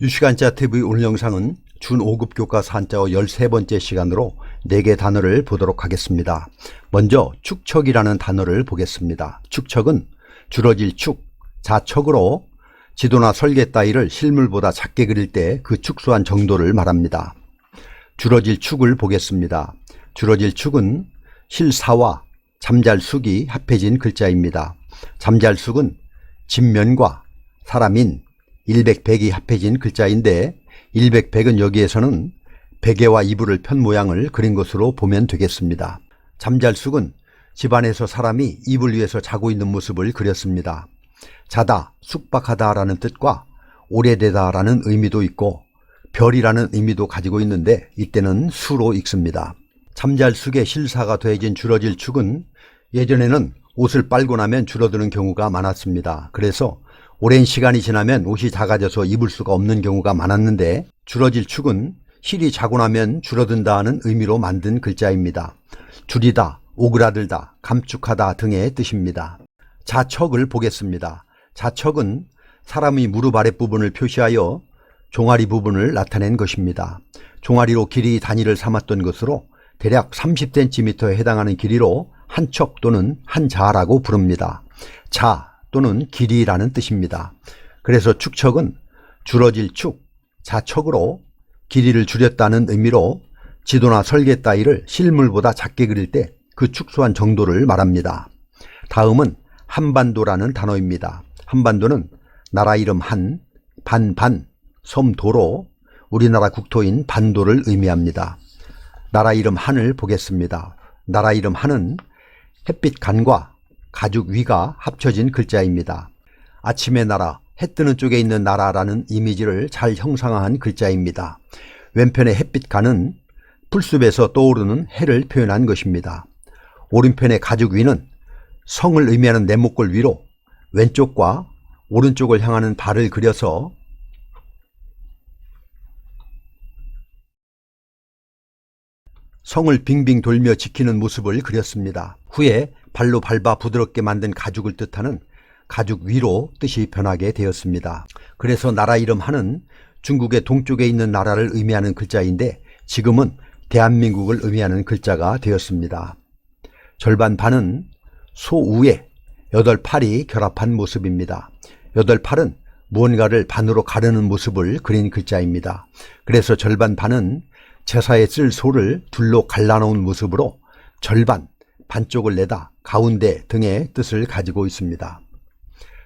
유시간자 TV 오늘 영상은 준 5급 교과서 한자어 13번째 시간으로 4개 단어를 보도록 하겠습니다. 먼저 축척이라는 단어를 보겠습니다. 축척은 줄어질 축, 자척으로 지도나 설계 따위를 실물보다 작게 그릴 때 그 축소한 정도를 말합니다. 줄어질 축을 보겠습니다. 줄어질 축은 실사와 잠잘숙이 합해진 글자입니다. 잠잘숙은 진면과 사람인 일백백이 합해진 글자인데 일백백은 여기에서는 베개와 이불을 편 모양을 그린 것으로 보면 되겠습니다. 잠잘숙은 집안에서 사람이 이불 위에서 자고 있는 모습을 그렸습니다. 자다, 숙박하다라는 뜻과 오래되다라는 의미도 있고 별이라는 의미도 가지고 있는데 이때는 수로 읽습니다. 잠잘숙의 실사가 더해진 줄어질 축은 예전에는 옷을 빨고 나면 줄어드는 경우가 많았습니다. 그래서 오랜 시간이 지나면 옷이 작아져서 입을 수가 없는 경우가 많았는데 줄어질 축은 실이 자고 나면 줄어든다는 의미로 만든 글자입니다. 줄이다, 오그라들다, 감축하다 등의 뜻입니다. 자척을 보겠습니다. 자척은 사람의 무릎 아랫부분을 표시하여 종아리 부분을 나타낸 것입니다. 종아리로 길이 단위를 삼았던 것으로 대략 30cm에 해당하는 길이로 한척 또는 한 자라고 부릅니다. 자 또는 길이라는 뜻입니다. 그래서 축척은 줄어질 축, 자척으로 길이를 줄였다는 의미로 지도나 설계 따위를 실물보다 작게 그릴 때 그 축소한 정도를 말합니다. 다음은 한반도라는 단어입니다. 한반도는 나라 이름 한, 반 반, 섬 도로 우리나라 국토인 반도를 의미합니다. 나라 이름 한을 보겠습니다. 나라 이름 한은 햇빛 간과 가죽 위가 합쳐진 글자입니다. 아침의 나라, 해 뜨는 쪽에 있는 나라라는 이미지를 잘 형상화한 글자입니다. 왼편의 햇빛 간은 풀숲에서 떠오르는 해를 표현한 것입니다. 오른편의 가죽 위는 성을 의미하는 내목골 위로 왼쪽과 오른쪽을 향하는 발을 그려서 성을 빙빙 돌며 지키는 모습을 그렸습니다. 후에 발로 밟아 부드럽게 만든 가죽을 뜻하는 가죽 위로 뜻이 변하게 되었습니다. 그래서 나라 이름 하는 중국의 동쪽에 있는 나라를 의미하는 글자인데 지금은 대한민국을 의미하는 글자가 되었습니다. 절반 반은 소우에 여덟 팔이 결합한 모습입니다. 여덟 팔은 무언가를 반으로 가르는 모습을 그린 글자입니다. 그래서 절반 반은 제사에 쓸 소를 둘로 갈라놓은 모습으로 절반, 반쪽을 내다, 가운데 등의 뜻을 가지고 있습니다.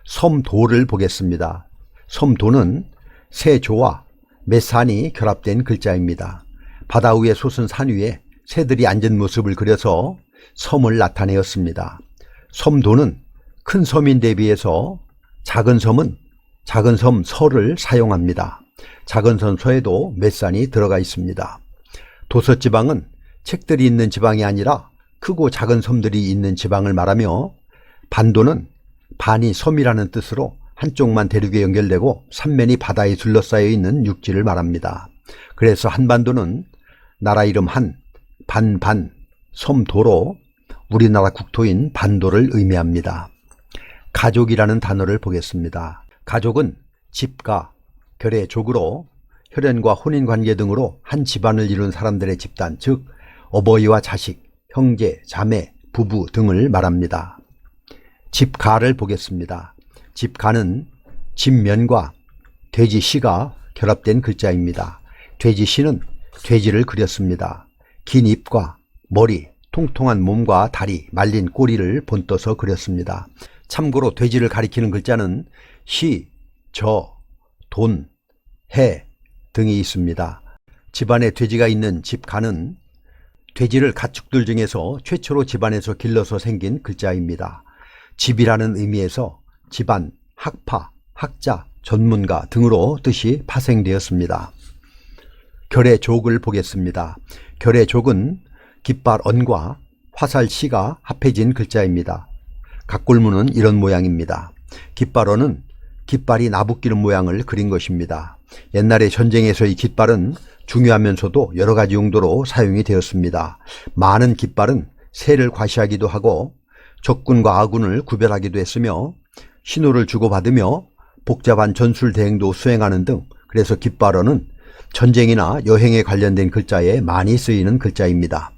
섬도를 보겠습니다. 섬도는 새조와 메산이 결합된 글자입니다. 바다 위에 솟은 산 위에 새들이 앉은 모습을 그려서 섬을 나타내었습니다. 섬도는 큰 섬인데 비해서 작은 섬은 작은 섬 서를 사용합니다. 작은 섬 서에도 메산이 들어가 있습니다. 도서지방은 책들이 있는 지방이 아니라 크고 작은 섬들이 있는 지방을 말하며 반도는 반이 섬이라는 뜻으로 한쪽만 대륙에 연결되고 삼면이 바다에 둘러싸여 있는 육지를 말합니다. 그래서 한반도는 나라 이름 한, 반 반, 섬 도로 우리나라 국토인 반도를 의미합니다. 가족이라는 단어를 보겠습니다. 가족은 집가, 결의 족으로 혈연과 혼인 관계 등으로 한 집안을 이룬 사람들의 집단, 즉 어버이와 자식, 형제, 자매, 부부 등을 말합니다. 집가를 보겠습니다. 집가는 집면과 돼지씨가 결합된 글자입니다. 돼지씨는 돼지를 그렸습니다. 긴 입과 머리, 통통한 몸과 다리, 말린 꼬리를 본떠서 그렸습니다. 참고로 돼지를 가리키는 글자는 시, 저, 돈, 해 등이 있습니다. 집안에 돼지가 있는 집가는 돼지를 가축들 중에서 최초로 집안에서 길러서 생긴 글자입니다. 집이라는 의미에서 집안, 학파, 학자, 전문가 등으로 뜻이 파생되었습니다. 결의 족을 보겠습니다. 결의 족은 깃발 언과 화살 시가 합해진 글자입니다. 각골무는 이런 모양입니다. 깃발언은 깃발이 나부끼는 모양을 그린 것입니다. 옛날에 전쟁에서의 깃발은 중요하면서도 여러 가지 용도로 사용이 되었습니다. 많은 깃발은 새를 과시하기도 하고 적군과 아군을 구별하기도 했으며 신호를 주고받으며 복잡한 전술 대행도 수행하는 등 그래서 깃발언은 전쟁이나 여행에 관련된 글자에 많이 쓰이는 글자입니다.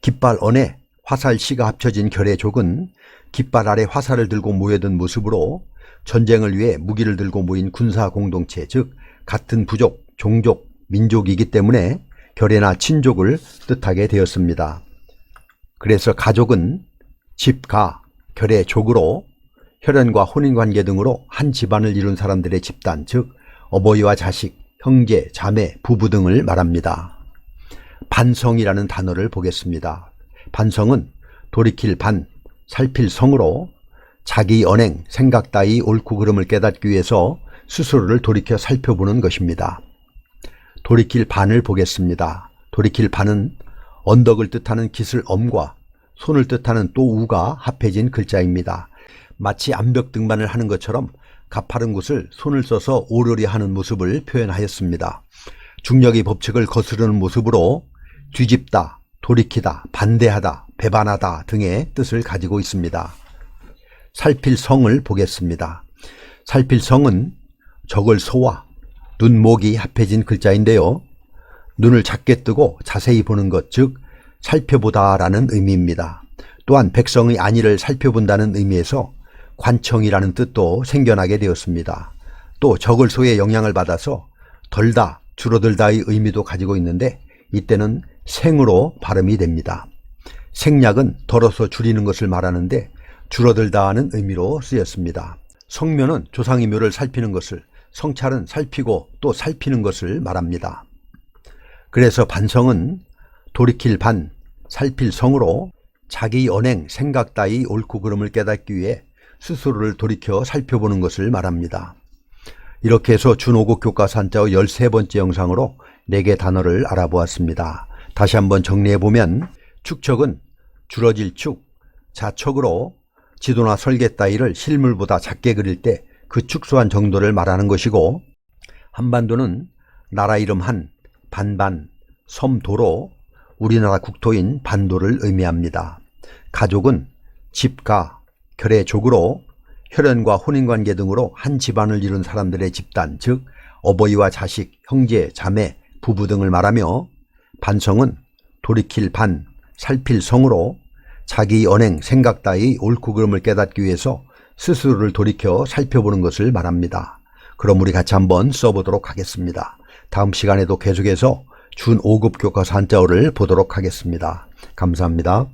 깃발언에 화살시가 합쳐진 결의족은 깃발 아래 화살을 들고 모여든 모습으로 전쟁을 위해 무기를 들고 모인 군사 공동체, 즉 같은 부족, 종족, 민족이기 때문에 결의나 친족을 뜻하게 되었습니다. 그래서 가족은 집가, 결의 족으로 혈연과 혼인관계 등으로 한 집안을 이룬 사람들의 집단, 즉 어버이와 자식, 형제, 자매, 부부 등을 말합니다. 반성이라는 단어를 보겠습니다. 반성은 돌이킬 반, 살필 성으로 자기 언행, 생각 따위 옳고 그름을 깨닫기 위해서 스스로를 돌이켜 살펴보는 것입니다. 돌이킬 반을 보겠습니다. 돌이킬 반은 언덕을 뜻하는 깃을 엄과 손을 뜻하는 또 우가 합해진 글자입니다. 마치 암벽 등반을 하는 것처럼 가파른 곳을 손을 써서 오르려 하는 모습을 표현하였습니다. 중력의 법칙을 거스르는 모습으로 뒤집다, 돌이키다, 반대하다, 배반하다 등의 뜻을 가지고 있습니다. 살필 성을 보겠습니다. 살필 성은 적을 소와 눈, 목이 합해진 글자인데요. 눈을 작게 뜨고 자세히 보는 것, 즉 살펴보다라는 의미입니다. 또한 백성의 안위를 살펴본다는 의미에서 관청이라는 뜻도 생겨나게 되었습니다. 또 적을 소의 영향을 받아서 덜다, 줄어들다의 의미도 가지고 있는데 이때는 생으로 발음이 됩니다. 생략은 덜어서 줄이는 것을 말하는데 줄어들다는 의미로 쓰였습니다. 성묘는 조상의 묘를 살피는 것을, 성찰은 살피고 또 살피는 것을 말합니다. 그래서 반성은 돌이킬 반, 살필 성으로 자기 언행, 생각 따위 옳고 그름을 깨닫기 위해 스스로를 돌이켜 살펴보는 것을 말합니다. 이렇게 해서 준오국 교과서 한자어 13번째 영상으로 4개 단어를 알아보았습니다. 다시 한번 정리해보면 축척은 줄어질 축, 자척으로 지도나 설계 따위를 실물보다 작게 그릴 때 그 축소한 정도를 말하는 것이고 한반도는 나라 이름 한, 반반, 섬 도로, 우리나라 국토인 반도를 의미합니다. 가족은 집가, 결의 족으로 혈연과 혼인관계 등으로 한 집안을 이룬 사람들의 집단, 즉 어버이와 자식, 형제, 자매, 부부 등을 말하며 반성은 돌이킬 반, 살필 성으로 자기 언행, 생각 따위 옳고 그름을 깨닫기 위해서 스스로를 돌이켜 살펴보는 것을 말합니다. 그럼 우리 같이 한번 써보도록 하겠습니다. 다음 시간에도 계속해서 준 5급 교과서 한자어를 보도록 하겠습니다. 감사합니다.